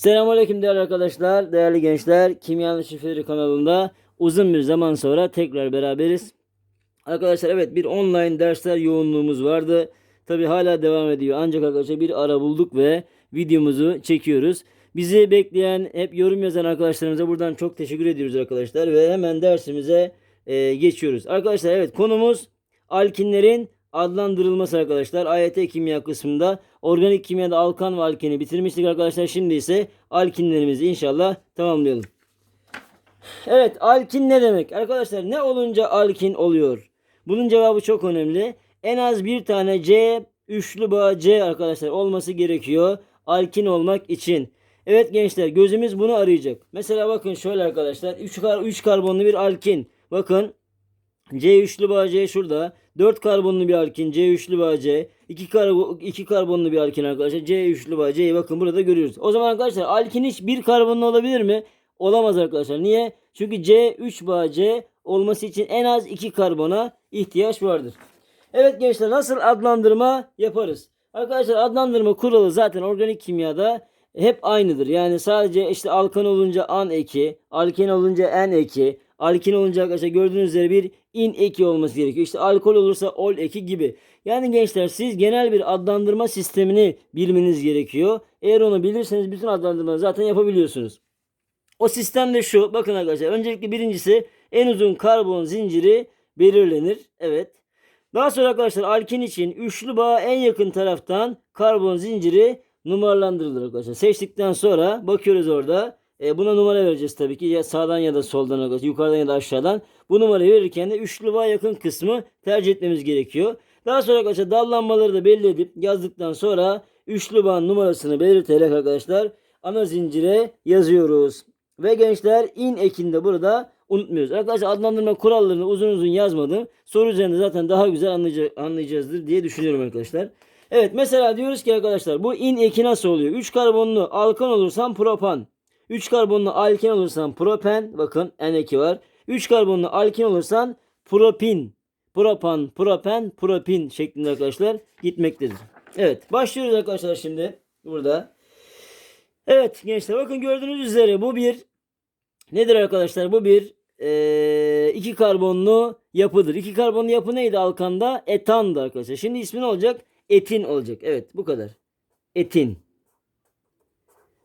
Selamünaleyküm değerli arkadaşlar, değerli gençler. Kimyanın Şifreleri kanalında uzun bir zaman sonra tekrar beraberiz. Arkadaşlar evet bir online dersler yoğunluğumuz vardı. Tabi hala devam ediyor. Ancak arkadaşlar bir ara bulduk ve videomuzu çekiyoruz. Bizi bekleyen, hep yorum yazan arkadaşlarımıza buradan çok teşekkür ediyoruz arkadaşlar. Ve hemen dersimize e, geçiyoruz. Arkadaşlar evet konumuz alkinlerin adlandırılması arkadaşlar. AYT kimya kısmında organik kimyada alkan ve alkeni bitirmiştik arkadaşlar. Şimdi ise alkinlerimizi inşallah tamamlayalım. Evet alkin ne demek? Arkadaşlar ne olunca alkin oluyor? Bunun cevabı çok önemli. En az bir tane C üçlü bağ C arkadaşlar olması gerekiyor. Alkin olmak için. Evet gençler gözümüz bunu arayacak. Mesela bakın şöyle arkadaşlar 3 kar 3 karbonlu bir alkin. Bakın C üçlü bağ C şurada. 4 karbonlu bir alkin C üçlü bağ C. 2 kar 2 karbonlu bir alkin arkadaşlar. C üçlü bağ C'yi bakın burada görüyoruz. O zaman arkadaşlar alkin hiç bir karbonlu olabilir mi? Olamaz arkadaşlar. Niye? Çünkü C 3 bağ C olması için en az 2 karbona ihtiyaç vardır. Evet gençler nasıl adlandırma yaparız? Arkadaşlar adlandırma kuralı zaten organik kimyada hep aynıdır. Yani sadece işte alkan olunca an eki, alken olunca en eki, alkin olunca arkadaşlar gördüğünüz üzere bir in eki olması gerekiyor. İşte alkol olursa ol eki gibi. Yani gençler siz genel bir adlandırma sistemini bilmeniz gerekiyor. Eğer onu bilirseniz bütün adlandırmaları zaten yapabiliyorsunuz. O sistem de şu. Bakın arkadaşlar öncelikle birincisi en uzun karbon zinciri belirlenir. Evet. Daha sonra arkadaşlar alkin için üçlü bağa en yakın taraftan karbon zinciri numaralandırılır arkadaşlar. Seçtikten sonra bakıyoruz orada. E, buna numara vereceğiz tabii ki. Ya sağdan ya da soldan. Yukarıdan ya da aşağıdan. Bu numarayı verirken de üçlü bağa yakın kısmı tercih etmemiz gerekiyor. Daha sonra arkadaşlar dallanmaları da belli edip yazdıktan sonra üçlü bağın numarasını belirterek arkadaşlar ana zincire yazıyoruz. Ve gençler in ekinde burada unutmuyoruz. Arkadaşlar adlandırma kurallarını uzun uzun yazmadım. Soru üzerinde zaten daha güzel anlayacağızdır diye düşünüyorum arkadaşlar. Evet mesela diyoruz ki arkadaşlar bu in eki nasıl oluyor? 3 karbonlu alkan olursan propan. 3 karbonlu alken olursan propen. Bakın en eki var. 3 karbonlu alkin olursan propin. Propan, propen, propin şeklinde arkadaşlar gitmektedir. Evet başlıyoruz arkadaşlar şimdi burada. Evet gençler bakın gördüğünüz üzere bu bir nedir arkadaşlar? Bu bir eee, iki karbonlu yapıdır. İki karbonlu yapı neydi alkanda? Etandı arkadaşlar. Şimdi ismi ne olacak? Etin olacak. Evet bu kadar. Etin.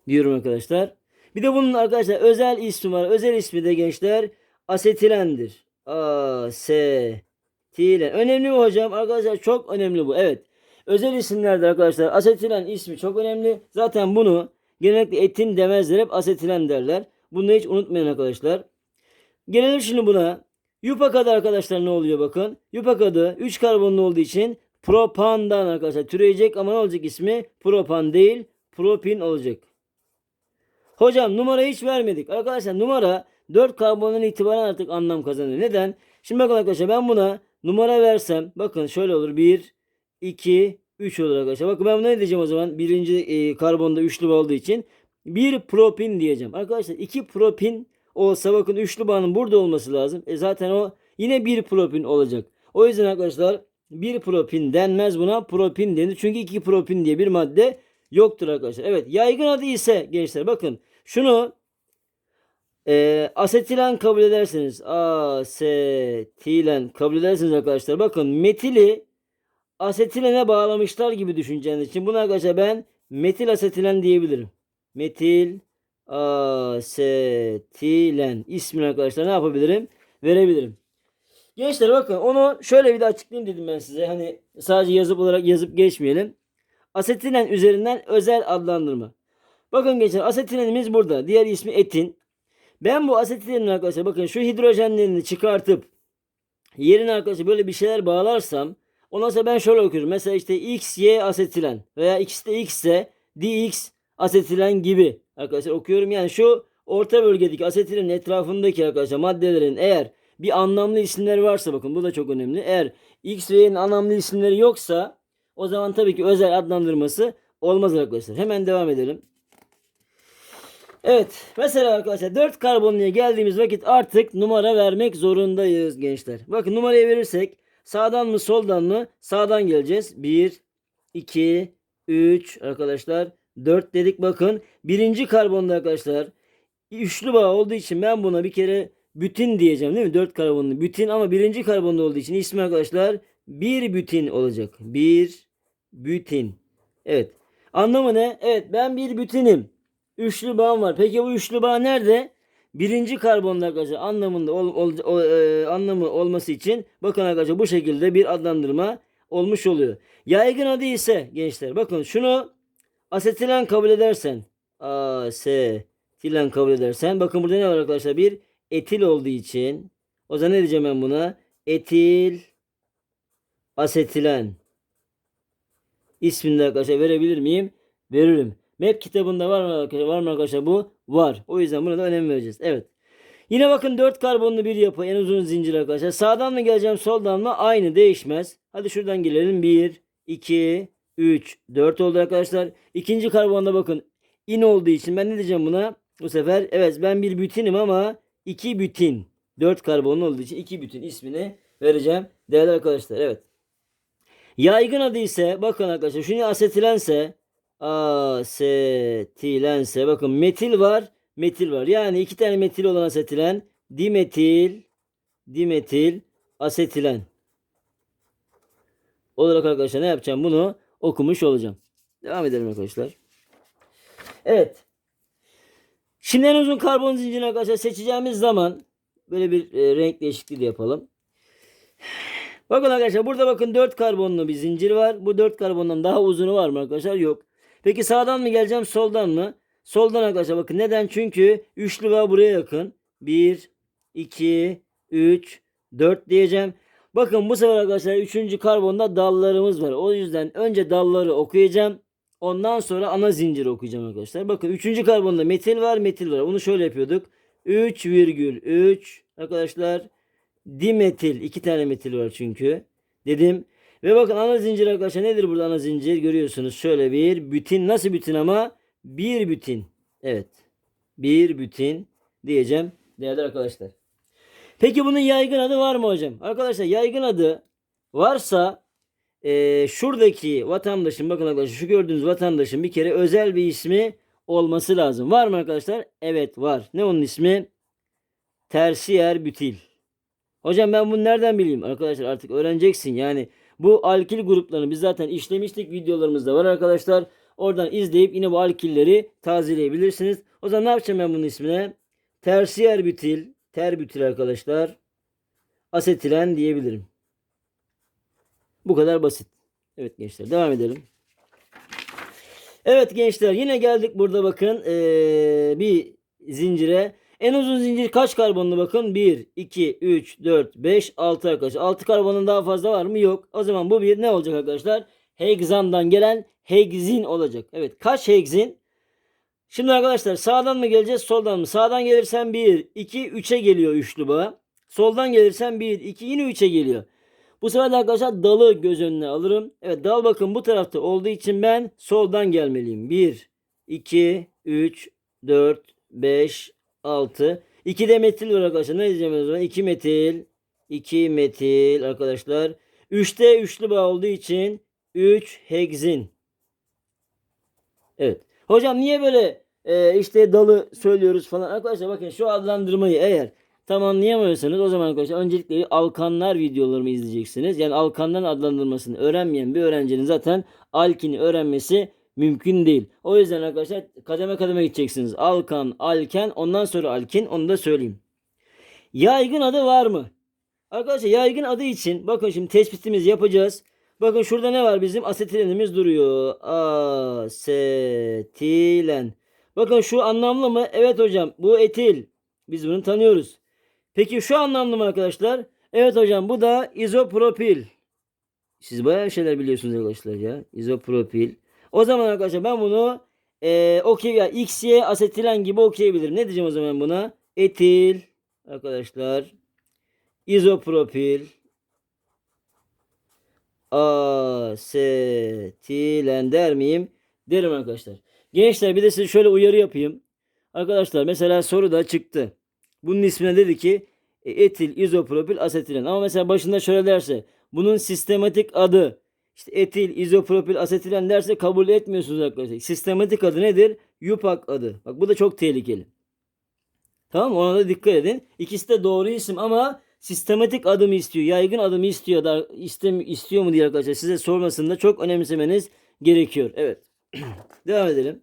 Diyorum arkadaşlar. Bir de bunun arkadaşlar özel ismi var. Özel ismi de gençler asetilendir. Asetilen. Önemli mi hocam? Arkadaşlar çok önemli bu. Evet. Özel isimlerde arkadaşlar asetilen ismi çok önemli. Zaten bunu genellikle etin demezler. Hep asetilen derler. Bunu hiç unutmayın arkadaşlar. Gelelim şimdi buna. Yupak adı arkadaşlar ne oluyor bakın. Yupak adı 3 karbonlu olduğu için propandan arkadaşlar türeyecek ama ne olacak ismi? Propan değil propin olacak. Hocam numara hiç vermedik. Arkadaşlar numara 4 karbondan itibaren artık anlam kazanıyor. Neden? Şimdi bakın arkadaşlar ben buna numara versem bakın şöyle olur 1, 2, 3 olur arkadaşlar. Bakın ben buna ne diyeceğim o zaman? Birinci e, karbonda üçlü olduğu için 1 propin diyeceğim. Arkadaşlar 2 propin olsa bakın üçlü bağının burada olması lazım. E zaten o yine 1 propin olacak. O yüzden arkadaşlar 1 propin denmez buna propin denir. Çünkü 2 propin diye bir madde yoktur arkadaşlar. Evet yaygın adı ise gençler bakın şunu e, asetilen kabul ederseniz asetilen kabul ederseniz arkadaşlar bakın metili asetilene bağlamışlar gibi düşüneceğiniz için bunu arkadaşlar ben metil asetilen diyebilirim. Metil asetilen ismini arkadaşlar ne yapabilirim? Verebilirim. Gençler bakın onu şöyle bir de açıklayayım dedim ben size. Hani sadece yazıp olarak yazıp geçmeyelim. Asetilen üzerinden özel adlandırma. Bakın gençler asetilenimiz burada. Diğer ismi etin. Ben bu asetilenin arkadaşlar bakın şu hidrojenlerini çıkartıp yerine arkadaşlar böyle bir şeyler bağlarsam ondan sonra ben şöyle okuyorum. Mesela işte XY asetilen veya X de X ise DX asetilen gibi arkadaşlar okuyorum. Yani şu orta bölgedeki asetilenin etrafındaki arkadaşlar maddelerin eğer bir anlamlı isimleri varsa bakın bu da çok önemli. Eğer X Y'nin anlamlı isimleri yoksa o zaman tabii ki özel adlandırması olmaz arkadaşlar. Hemen devam edelim. Evet. Mesela arkadaşlar 4 karbonluya geldiğimiz vakit artık numara vermek zorundayız gençler. Bakın numarayı verirsek sağdan mı soldan mı? Sağdan geleceğiz. 1, 2, 3 arkadaşlar. 4 dedik bakın. Birinci karbonda arkadaşlar. Üçlü bağ olduğu için ben buna bir kere bütün diyeceğim değil mi? 4 karbonlu bütün ama birinci karbonda olduğu için ismi arkadaşlar 1 bütün olacak. 1 Bütin. Evet. Anlamı ne? Evet ben bir bütünüm. Üçlü bağım var. Peki bu üçlü bağ nerede? Birinci karbonda arkadaşlar anlamında ol, ol, o, e, anlamı olması için bakın arkadaşlar bu şekilde bir adlandırma olmuş oluyor. Yaygın adı ise gençler bakın şunu asetilen kabul edersen asetilen kabul edersen bakın burada ne var arkadaşlar bir etil olduğu için o zaman ne diyeceğim ben buna etil asetilen ismini de arkadaşlar verebilir miyim? Veririm. Map kitabında var mı arkadaşlar? Var mı arkadaşlar bu? Var. O yüzden buna da önem vereceğiz. Evet. Yine bakın 4 karbonlu bir yapı. En uzun zincir arkadaşlar. Sağdan mı geleceğim soldan mı? Aynı değişmez. Hadi şuradan gelelim. 1, 2, 3, 4 oldu arkadaşlar. İkinci karbonda bakın. in olduğu için ben ne diyeceğim buna? Bu sefer evet ben bir bütünim ama iki bütün. 4 karbonlu olduğu için iki bütün ismini vereceğim. Değerli arkadaşlar evet. Yaygın adı ise bakın arkadaşlar şunu asetilense asetilense bakın metil var metil var. Yani iki tane metil olan asetilen dimetil dimetil asetilen olarak arkadaşlar ne yapacağım bunu okumuş olacağım. Devam edelim arkadaşlar. Evet. Şimdi en uzun karbon zincirini arkadaşlar seçeceğimiz zaman böyle bir e, renk değişikliği de yapalım. Bakın arkadaşlar burada bakın 4 karbonlu bir zincir var. Bu 4 karbondan daha uzunu var mı arkadaşlar? Yok. Peki sağdan mı geleceğim soldan mı? Soldan arkadaşlar bakın neden? Çünkü üçlü bağ buraya yakın. 1, 2, 3, 4 diyeceğim. Bakın bu sefer arkadaşlar 3. karbonda dallarımız var. O yüzden önce dalları okuyacağım. Ondan sonra ana zinciri okuyacağım arkadaşlar. Bakın 3. karbonda metil var metil var. Onu şöyle yapıyorduk. 3,3 arkadaşlar dimetil. iki tane metil var çünkü. Dedim. Ve bakın ana zincir arkadaşlar nedir burada ana zincir? Görüyorsunuz şöyle bir bütün. Nasıl bütün ama? Bir bütün. Evet. Bir bütün diyeceğim değerli arkadaşlar. Peki bunun yaygın adı var mı hocam? Arkadaşlar yaygın adı varsa eee, şuradaki vatandaşın bakın arkadaşlar şu gördüğünüz vatandaşın bir kere özel bir ismi olması lazım. Var mı arkadaşlar? Evet var. Ne onun ismi? Tersiyer bütil. Hocam ben bunu nereden bileyim? Arkadaşlar artık öğreneceksin. Yani bu alkil gruplarını biz zaten işlemiştik. Videolarımızda var arkadaşlar. Oradan izleyip yine bu alkilleri tazeleyebilirsiniz. O zaman ne yapacağım ben bunun ismine? Tersiyer bütil. Terbütil arkadaşlar. Asetilen diyebilirim. Bu kadar basit. Evet gençler devam edelim. Evet gençler yine geldik burada bakın ee, bir zincire. En uzun zincir kaç karbonlu bakın? 1, 2, 3, 4, 5, 6 arkadaşlar. 6 karbonun daha fazla var mı? Yok. O zaman bu bir ne olacak arkadaşlar? Hegzandan gelen hegzin olacak. Evet kaç hegzin? Şimdi arkadaşlar sağdan mı geleceğiz soldan mı? Sağdan gelirsen 1, 2, 3'e geliyor üçlü bağ. Soldan gelirsen 1, 2 yine 3'e geliyor. Bu sefer de arkadaşlar dalı göz önüne alırım. Evet dal bakın bu tarafta olduğu için ben soldan gelmeliyim. 1, 2, 3, 4, 5, 6. 2 de metil var arkadaşlar. Ne diyeceğim o zaman? 2 metil. 2 metil arkadaşlar. 3'te üçlü bağ olduğu için 3 hegzin. Evet. Hocam niye böyle e, işte dalı söylüyoruz falan. Arkadaşlar bakın şu adlandırmayı eğer tamamlayamıyorsanız o zaman arkadaşlar öncelikle alkanlar videolarımı izleyeceksiniz. Yani alkanların adlandırmasını öğrenmeyen bir öğrencinin zaten alkini öğrenmesi mümkün değil. O yüzden arkadaşlar kademe kademe gideceksiniz. Alkan, alken ondan sonra alkin onu da söyleyeyim. Yaygın adı var mı? Arkadaşlar yaygın adı için bakın şimdi tespitimizi yapacağız. Bakın şurada ne var bizim? Asetilenimiz duruyor. Asetilen. Bakın şu anlamlı mı? Evet hocam bu etil. Biz bunu tanıyoruz. Peki şu anlamlı mı arkadaşlar? Evet hocam bu da izopropil. Siz bayağı şeyler biliyorsunuz arkadaşlar ya. İzopropil. O zaman arkadaşlar ben bunu e, okey ya XY asetilen gibi okuyabilirim. Ne diyeceğim o zaman buna? Etil arkadaşlar. İzopropil. Asetilen der miyim? Derim arkadaşlar. Gençler bir de size şöyle uyarı yapayım. Arkadaşlar mesela soruda çıktı. Bunun ismine dedi ki e, etil izopropil asetilen. Ama mesela başında şöyle derse bunun sistematik adı işte etil, izopropil, asetilen derse kabul etmiyorsunuz arkadaşlar. Sistematik adı nedir? Yupak adı. Bak bu da çok tehlikeli. Tamam mı? Ona da dikkat edin. İkisi de doğru isim ama sistematik adımı istiyor. Yaygın adımı istiyor da istem, istiyor mu diye arkadaşlar size sormasında çok önemsemeniz gerekiyor. Evet. Devam edelim.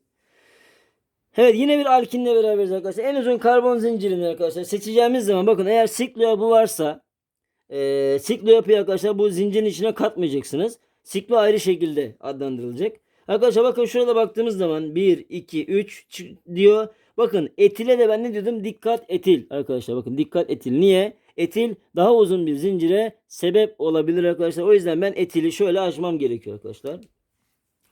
Evet yine bir alkinle beraberiz arkadaşlar. En uzun karbon zincirini arkadaşlar seçeceğimiz zaman bakın eğer siklo yapı varsa e, siklo yapıyı arkadaşlar bu zincirin içine katmayacaksınız. Siklo ayrı şekilde adlandırılacak. Arkadaşlar bakın şurada baktığımız zaman 1, 2, 3 diyor. Bakın etile de ben ne diyordum? Dikkat etil arkadaşlar. Bakın dikkat etil. Niye? Etil daha uzun bir zincire sebep olabilir arkadaşlar. O yüzden ben etili şöyle açmam gerekiyor arkadaşlar.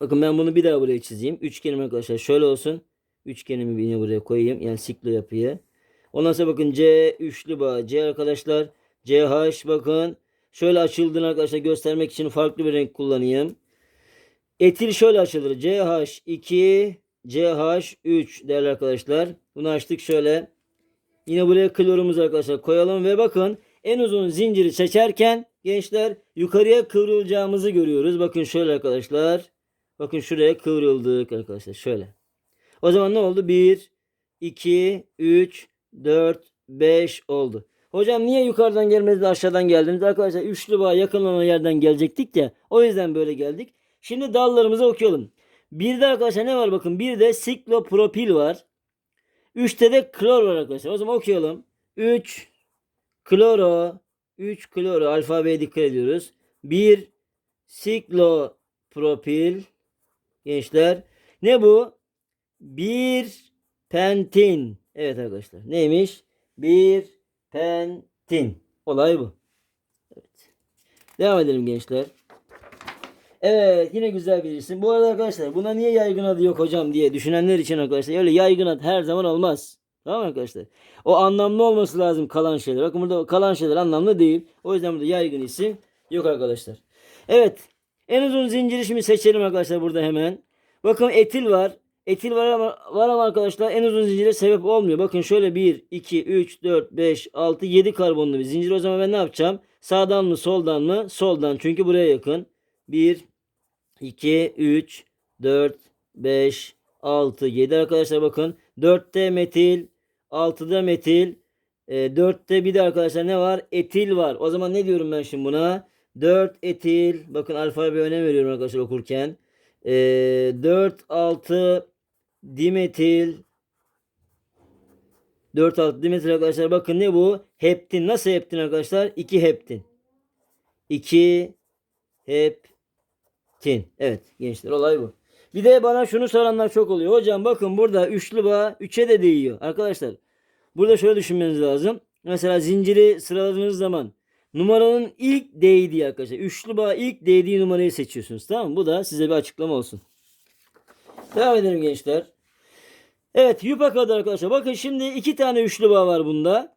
Bakın ben bunu bir daha buraya çizeyim. Üçgenim arkadaşlar şöyle olsun. Üçgenimi yine buraya koyayım. Yani siklo yapıyı. Ondan sonra bakın C üçlü bağ. C arkadaşlar. CH bakın. Şöyle açıldığını arkadaşlar göstermek için farklı bir renk kullanayım. Etil şöyle açılır. CH2 CH3 değerli arkadaşlar. Bunu açtık şöyle. Yine buraya klorumuzu arkadaşlar koyalım ve bakın en uzun zinciri çekerken gençler yukarıya kıvrılacağımızı görüyoruz. Bakın şöyle arkadaşlar. Bakın şuraya kıvrıldık arkadaşlar şöyle. O zaman ne oldu? 1, 2, 3, 4, 5 oldu. Hocam niye yukarıdan gelmedi de aşağıdan geldiniz? Arkadaşlar üçlü bağ yakın olan yerden gelecektik ya. O yüzden böyle geldik. Şimdi dallarımızı okuyalım. Bir de arkadaşlar ne var bakın. Bir de siklopropil var. Üçte de klor var arkadaşlar. O zaman okuyalım. 3 kloro 3 kloro alfabeye dikkat ediyoruz. 1 siklopropil gençler. Ne bu? Bir pentin. Evet arkadaşlar. Neymiş? Bir pentin. Olay bu. Evet. Devam edelim gençler. Evet yine güzel bir isim. Bu arada arkadaşlar buna niye yaygın adı yok hocam diye düşünenler için arkadaşlar öyle yaygın ad her zaman olmaz. Tamam arkadaşlar? O anlamlı olması lazım kalan şeyler. Bakın burada kalan şeyler anlamlı değil. O yüzden burada yaygın isim yok arkadaşlar. Evet. En uzun zinciri şimdi seçelim arkadaşlar burada hemen. Bakın etil var. Etil var ama, var ama arkadaşlar en uzun zincire sebep olmuyor. Bakın şöyle 1, 2, 3, 4, 5, 6, 7 karbonlu bir zincir. O zaman ben ne yapacağım? Sağdan mı soldan mı? Soldan çünkü buraya yakın. 1, 2, 3, 4, 5, 6, 7 arkadaşlar bakın. 4'te metil, 6'da metil, e, 4'te bir de arkadaşlar ne var? Etil var. O zaman ne diyorum ben şimdi buna? 4 etil. Bakın alfabe önem veriyorum arkadaşlar okurken. E, 4, 6 dimetil. 4, 6 dimetil arkadaşlar. Bakın ne bu? Heptin. Nasıl heptin arkadaşlar? 2 heptin. 2 heptin. Evet gençler olay bu. Bir de bana şunu soranlar çok oluyor. Hocam bakın burada üçlü bağ 3'e de değiyor. Arkadaşlar burada şöyle düşünmeniz lazım. Mesela zinciri sıraladığınız zaman numaranın ilk değdiği arkadaşlar. Üçlü bağ ilk değdiği numarayı seçiyorsunuz. Tamam mı? Bu da size bir açıklama olsun. Devam edelim gençler. Evet yupak adı arkadaşlar. Bakın şimdi iki tane üçlü bağ var bunda.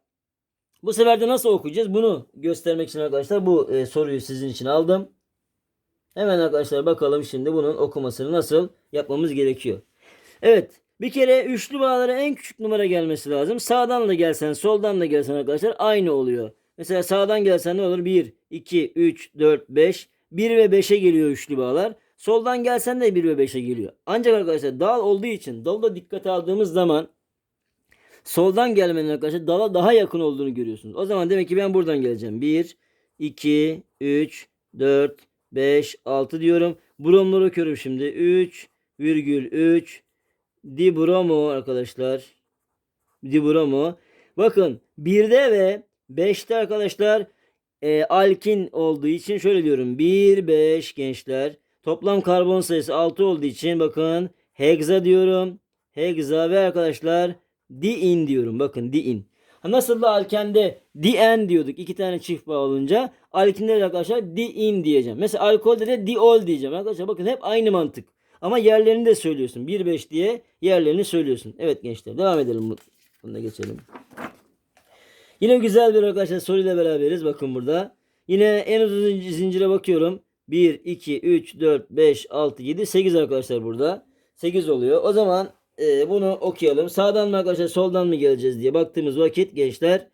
Bu sefer de nasıl okuyacağız? Bunu göstermek için arkadaşlar bu e, soruyu sizin için aldım. Hemen arkadaşlar bakalım şimdi bunun okumasını nasıl yapmamız gerekiyor. Evet. Bir kere üçlü bağlara en küçük numara gelmesi lazım. Sağdan da gelsen soldan da gelsen arkadaşlar aynı oluyor. Mesela sağdan gelsen ne olur? 1, 2, 3, 4, 5. 1 ve 5'e geliyor üçlü bağlar. Soldan gelsen de 1 ve 5'e geliyor. Ancak arkadaşlar dal olduğu için dalda dikkate aldığımız zaman soldan gelmenin arkadaşlar dala daha yakın olduğunu görüyorsunuz. O zaman demek ki ben buradan geleceğim. 1, 2, 3, 4, 5, 6 diyorum. Bromları okuyorum şimdi. 3, virgül 3 dibromo arkadaşlar. Dibromo. Bakın 1'de ve 5'te arkadaşlar e, alkin olduğu için şöyle diyorum. 1, 5 gençler. Toplam karbon sayısı 6 olduğu için bakın hegza diyorum. Hegza ve arkadaşlar diin diyorum. Bakın diin. Nasıl da alkende dien diyorduk iki tane çift bağ olunca. Alkinde de arkadaşlar diin diyeceğim. Mesela alkolde de diol diyeceğim. Arkadaşlar bakın hep aynı mantık. Ama yerlerini de söylüyorsun. 1-5 diye yerlerini söylüyorsun. Evet gençler devam edelim. bu- Bunu da geçelim. Yine güzel bir arkadaşlar soruyla beraberiz. Bakın burada. Yine en uzun zincir- zincire bakıyorum. 1, 2, 3, 4, 5, 6, 7, 8 arkadaşlar burada. 8 oluyor. O zaman e, bunu okuyalım. Sağdan mı arkadaşlar soldan mı geleceğiz diye baktığımız vakit gençler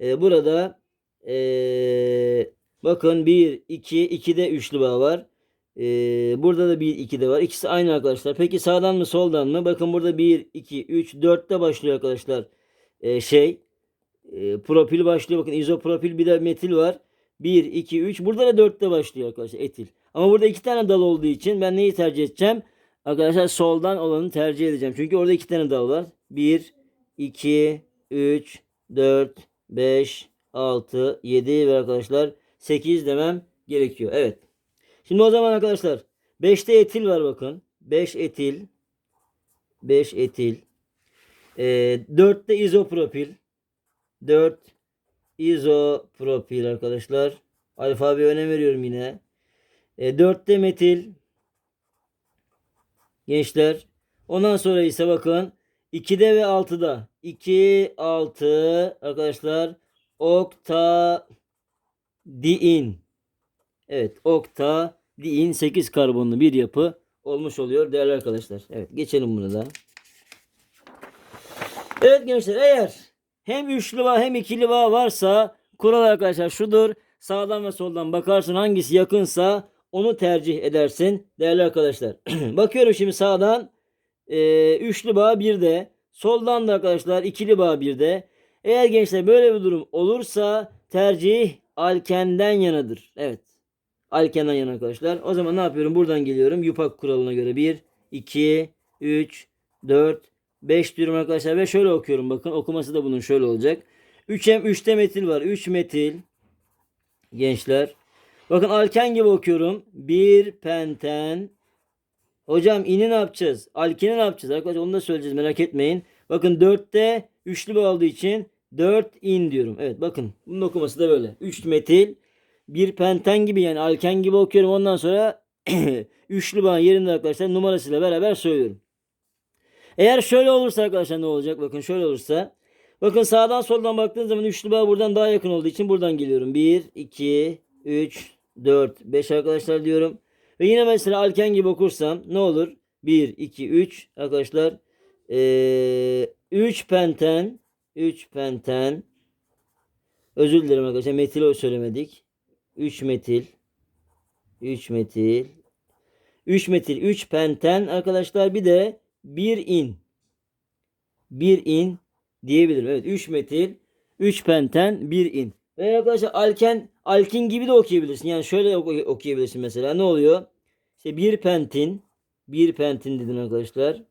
e, burada e, bakın 1, 2, 2'de üçlü bağ var. Ee, burada da 1 2 de var. İkisi aynı arkadaşlar. Peki sağdan mı soldan mı? Bakın burada 1 2 3 4'te başlıyor arkadaşlar. Ee, şey e, propil başlıyor. Bakın izopropil bir de metil var. 1 2 3 burada da 4'te başlıyor arkadaşlar etil. Ama burada iki tane dal olduğu için ben neyi tercih edeceğim? Arkadaşlar soldan olanı tercih edeceğim. Çünkü orada iki tane dal var. 1 2 3 4 5 6 7 ve arkadaşlar 8 demem gerekiyor. Evet. Şimdi o zaman arkadaşlar 5'te etil var bakın. 5 etil 5 etil 4'te izopropil 4 izopropil arkadaşlar. Alfabe önem veriyorum yine. E, 4'te metil gençler. Ondan sonra ise bakın 2'de ve 6'da 2 6 arkadaşlar okta diin. Evet okta diin 8 karbonlu bir yapı olmuş oluyor değerli arkadaşlar. Evet geçelim bunu da. Evet gençler eğer hem üçlü bağ hem ikili bağ varsa kural arkadaşlar şudur. Sağdan ve soldan bakarsın hangisi yakınsa onu tercih edersin değerli arkadaşlar. Bakıyorum şimdi sağdan e, üçlü bağ bir de soldan da arkadaşlar ikili bağ bir de. Eğer gençler böyle bir durum olursa tercih alkenden yanadır. Evet. Alkenden yana arkadaşlar. O zaman ne yapıyorum? Buradan geliyorum. Yupak kuralına göre 1, 2, 3, 4, 5 diyorum arkadaşlar. Ve şöyle okuyorum. Bakın okuması da bunun şöyle olacak. 3 hem 3'te metil var. 3 metil. Gençler. Bakın alken gibi okuyorum. 1 penten. Hocam ini ne yapacağız? Alkeni ne yapacağız? Arkadaşlar onu da söyleyeceğiz merak etmeyin. Bakın 4'te üçlü bağ olduğu için 4 in diyorum. Evet bakın bunun okuması da böyle. 3 metil bir penten gibi yani alken gibi okuyorum. Ondan sonra üçlü bağ yerinde arkadaşlar numarasıyla beraber söylüyorum. Eğer şöyle olursa arkadaşlar ne olacak? Bakın şöyle olursa. Bakın sağdan soldan baktığınız zaman üçlü bağ buradan daha yakın olduğu için buradan geliyorum. 1, 2, 3, 4, 5 arkadaşlar diyorum. Ve yine mesela alken gibi okursam ne olur? 1, 2, 3 arkadaşlar. Ee, 3 penten 3 penten özür dilerim arkadaşlar metil söylemedik. 3 metil 3 metil 3 metil 3 penten arkadaşlar bir de 1 in 1 in diyebilirim. Evet 3 metil 3 penten 1 in. Ve arkadaşlar alken alkin gibi de okuyabilirsin. Yani şöyle oku- okuyabilirsin mesela. Ne oluyor? İşte 1 pentin 1 pentin dedin arkadaşlar.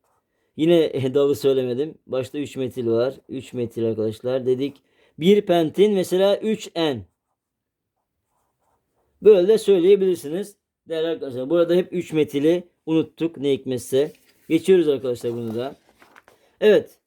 Yine dalı söylemedim. Başta 3 metil var. 3 metil arkadaşlar dedik. 1 pentin mesela 3N. Böyle de söyleyebilirsiniz. Değerli arkadaşlar. Burada hep 3 metili unuttuk ne hikmetse. Geçiyoruz arkadaşlar bunu da. Evet.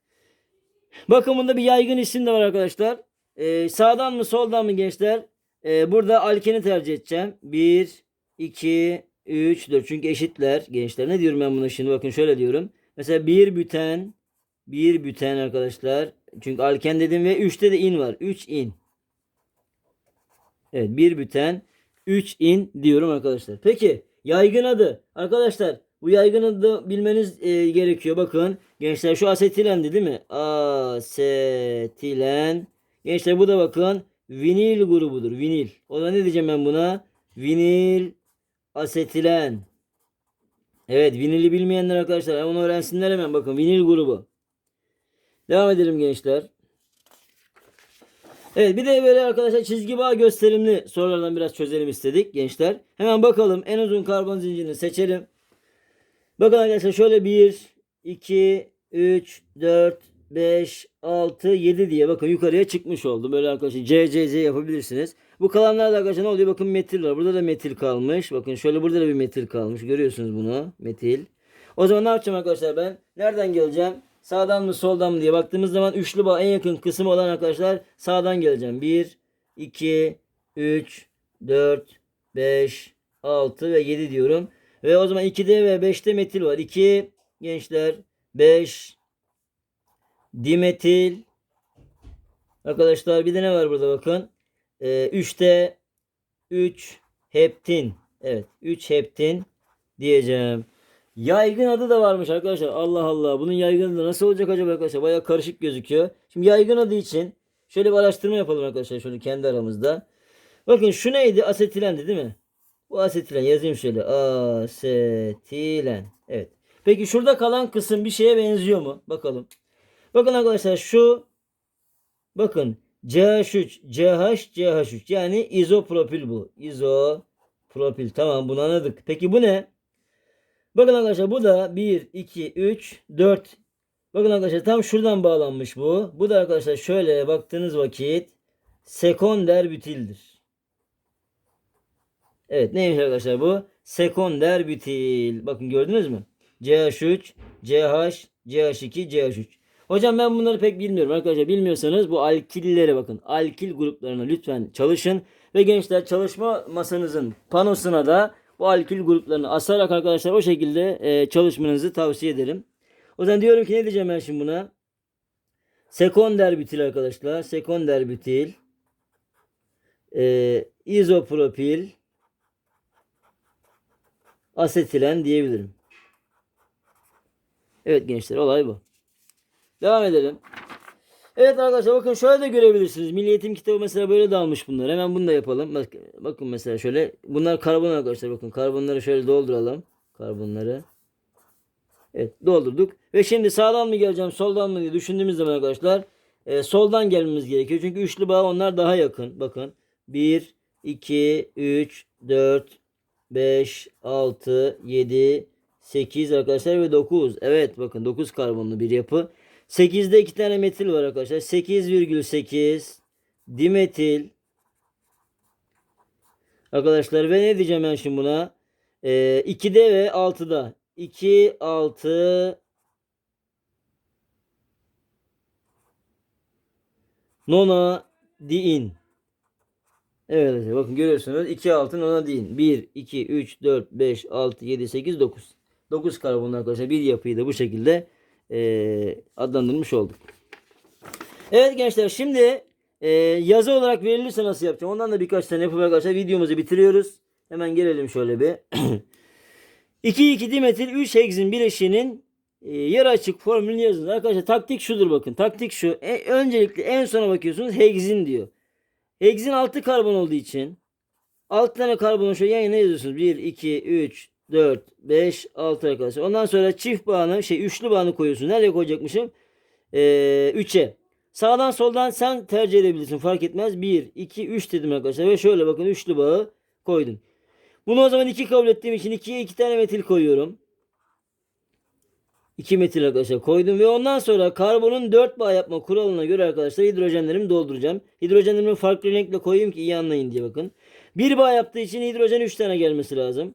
Bakın bunda bir yaygın isim de var arkadaşlar. Ee, sağdan mı soldan mı gençler? Ee, burada alkeni tercih edeceğim. 1, 2, 3, 4. Çünkü eşitler gençler. Ne diyorum ben buna şimdi? Bakın şöyle diyorum. Mesela 1 büten. 1 büten arkadaşlar. Çünkü alken dedim ve 3'te de in var. 3 in. Evet 1 büten. 3 in diyorum arkadaşlar. Peki yaygın adı. Arkadaşlar bu yaygın adı bilmeniz e, gerekiyor. Bakın gençler şu asetilendi değil mi? Asetilen. Gençler bu da bakın vinil grubudur. Vinil. O da ne diyeceğim ben buna? Vinil asetilen. Evet vinili bilmeyenler arkadaşlar onu öğrensinler hemen bakın vinil grubu. Devam edelim gençler. Evet bir de böyle arkadaşlar çizgi bağ gösterimli sorulardan biraz çözelim istedik gençler. Hemen bakalım en uzun karbon zincirini seçelim. Bakın arkadaşlar şöyle 1, 2, 3, 4, 5, 6, 7 diye bakın yukarıya çıkmış oldu. Böyle arkadaşlar C, C, C yapabilirsiniz. Bu kalanlar da arkadaşlar ne oluyor? Bakın metil var. Burada da metil kalmış. Bakın şöyle burada da bir metil kalmış. Görüyorsunuz bunu. Metil. O zaman ne yapacağım arkadaşlar ben? Nereden geleceğim? Sağdan mı soldan mı diye baktığımız zaman üçlü bağ en yakın kısım olan arkadaşlar sağdan geleceğim. 1, 2, 3, 4, 5, 6 ve 7 diyorum. Ve o zaman 2'de ve 5'te metil var. 2 gençler 5 dimetil Arkadaşlar bir de ne var burada bakın. Ee, 3'te 3 heptin. Evet 3 heptin diyeceğim. Yaygın adı da varmış arkadaşlar. Allah Allah. Bunun yaygın adı nasıl olacak acaba arkadaşlar? Baya karışık gözüküyor. Şimdi yaygın adı için şöyle bir araştırma yapalım arkadaşlar. Şöyle kendi aramızda. Bakın şu neydi? Asetilendi değil mi? Bu asetilen yazayım şöyle. Asetilen. Evet. Peki şurada kalan kısım bir şeye benziyor mu? Bakalım. Bakın arkadaşlar şu bakın CH3, CH, CH3 yani izopropil bu. İzopropil. Tamam bunu anladık. Peki bu ne? Bakın arkadaşlar bu da 1, 2, 3, 4. Bakın arkadaşlar tam şuradan bağlanmış bu. Bu da arkadaşlar şöyle baktığınız vakit sekonder bütildir. Evet neymiş arkadaşlar bu? Sekonder bütil. Bakın gördünüz mü? CH3, CH, CH2, CH3. Hocam ben bunları pek bilmiyorum arkadaşlar. Bilmiyorsanız bu alkillere bakın. Alkil gruplarına lütfen çalışın. Ve gençler çalışma masanızın panosuna da bu alkil gruplarını asarak arkadaşlar o şekilde e, çalışmanızı tavsiye ederim. O zaman diyorum ki ne diyeceğim ben şimdi buna? Sekonder bütil arkadaşlar. Sekonder bütil. E, izopropil. Asetilen diyebilirim. Evet gençler olay bu. Devam edelim. Evet arkadaşlar bakın şöyle de görebilirsiniz. Milli Eğitim kitabı mesela böyle dağılmış bunlar. Hemen bunu da yapalım. Bak, bakın mesela şöyle. Bunlar karbon arkadaşlar bakın. Karbonları şöyle dolduralım. Karbonları. Evet doldurduk. Ve şimdi sağdan mı geleceğim soldan mı diye düşündüğümüz zaman arkadaşlar e, soldan gelmemiz gerekiyor. Çünkü üçlü bağ onlar daha yakın. Bakın 1, 2, 3, 4, 5, 6, 7, 8 arkadaşlar ve 9. Evet bakın 9 karbonlu bir yapı. 8'de 2 tane metil var arkadaşlar. 8,8 dimetil. Arkadaşlar ve ne diyeceğim ben şimdi buna? Ee, 2'de ve 6'da. 2, 6 Nona diin. Evet arkadaşlar bakın görüyorsunuz 2 altın ona değil. 1, 2, 3, 4, 5, 6, 7, 8, 9. 9 karbonlu arkadaşlar bir yapıyı da bu şekilde e, adlandırmış olduk. Evet gençler şimdi e, yazı olarak verilirse nasıl yapacağım? Ondan da birkaç tane yapıp arkadaşlar videomuzu bitiriyoruz. Hemen gelelim şöyle bir. 2,2 dimetil 3 hegzin bileşiğinin e, yarı açık formülünü yazın. Arkadaşlar taktik şudur bakın. Taktik şu. E, öncelikle en sona bakıyorsunuz hegzin diyor. Hegzin 6 karbon olduğu için 6 tane karbonu şöyle yan yana yazıyorsunuz. 1, 2, 3, 4, 5, 6 arkadaşlar. Ondan sonra çift bağını şey üçlü bağını koyuyorsun. Nereye koyacakmışım? Ee, 3'e. Sağdan soldan sen tercih edebilirsin. Fark etmez. 1, 2, 3 dedim arkadaşlar. Ve şöyle bakın üçlü bağı koydum. Bunu o zaman 2 kabul ettiğim için 2'ye 2 tane metil koyuyorum. 2 metil arkadaşlar koydum ve ondan sonra karbonun 4 bağ yapma kuralına göre arkadaşlar hidrojenlerimi dolduracağım. Hidrojenlerimi farklı renkle koyayım ki iyi anlayın diye bakın. 1 bağ yaptığı için hidrojen 3 tane gelmesi lazım.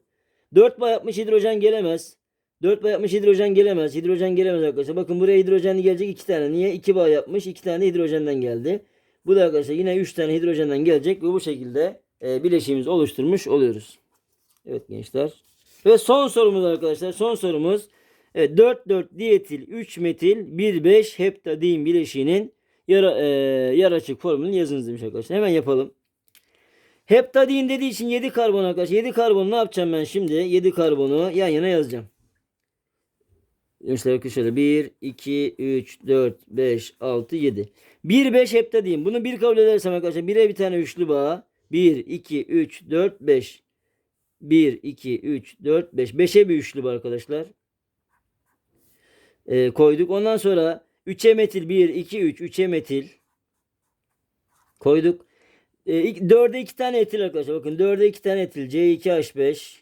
4 bağ yapmış hidrojen gelemez. 4 bağ yapmış hidrojen gelemez. Hidrojen gelemez arkadaşlar. Bakın buraya hidrojen gelecek 2 tane. Niye? 2 bağ yapmış 2 tane hidrojenden geldi. Bu da arkadaşlar yine 3 tane hidrojenden gelecek ve bu şekilde e, bileşiğimizi oluşturmuş oluyoruz. Evet gençler. Ve son sorumuz arkadaşlar. Son sorumuz. Evet, 4 4 dietil 3 metil 1 5 heptadin bileşiğinin yara, e, yarı açık formülünü yazınız demiş arkadaşlar. Hemen yapalım. Heptadin dediği için 7 karbon arkadaşlar. 7 karbonu ne yapacağım ben şimdi? 7 karbonu yan yana yazacağım. Gençler şöyle 1, 2, 3, 4, 5, 6, 7. 1, 5 heptadin. Bunu 1 kabul edersem arkadaşlar 1'e bir tane üçlü bağ. 1, 2, 3, 4, 5. 1, 2, 3, 4, 5. 5'e bir üçlü bağ arkadaşlar. Ee, koyduk. Ondan sonra 3'e metil 1, 2, 3. 3'e metil. Koyduk. E, 4'e 2 tane etil arkadaşlar. Bakın 4'e 2 tane etil. C2H5.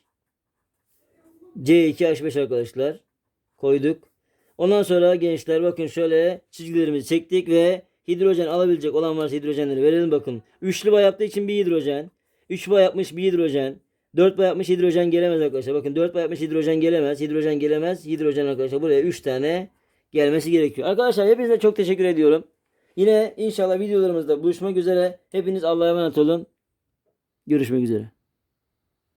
C2H5 arkadaşlar. Koyduk. Ondan sonra gençler bakın şöyle çizgilerimizi çektik ve hidrojen alabilecek olan varsa hidrojenleri verelim bakın. Üçlü bağ yaptığı için bir hidrojen. 3 bağ yapmış bir hidrojen. 4 bağ yapmış hidrojen gelemez arkadaşlar. Bakın 4 bağ yapmış hidrojen gelemez. Hidrojen gelemez. Hidrojen arkadaşlar buraya 3 tane gelmesi gerekiyor. Arkadaşlar hepinize çok teşekkür ediyorum. Yine inşallah videolarımızda buluşmak üzere. Hepiniz Allah'a emanet olun. Görüşmek üzere.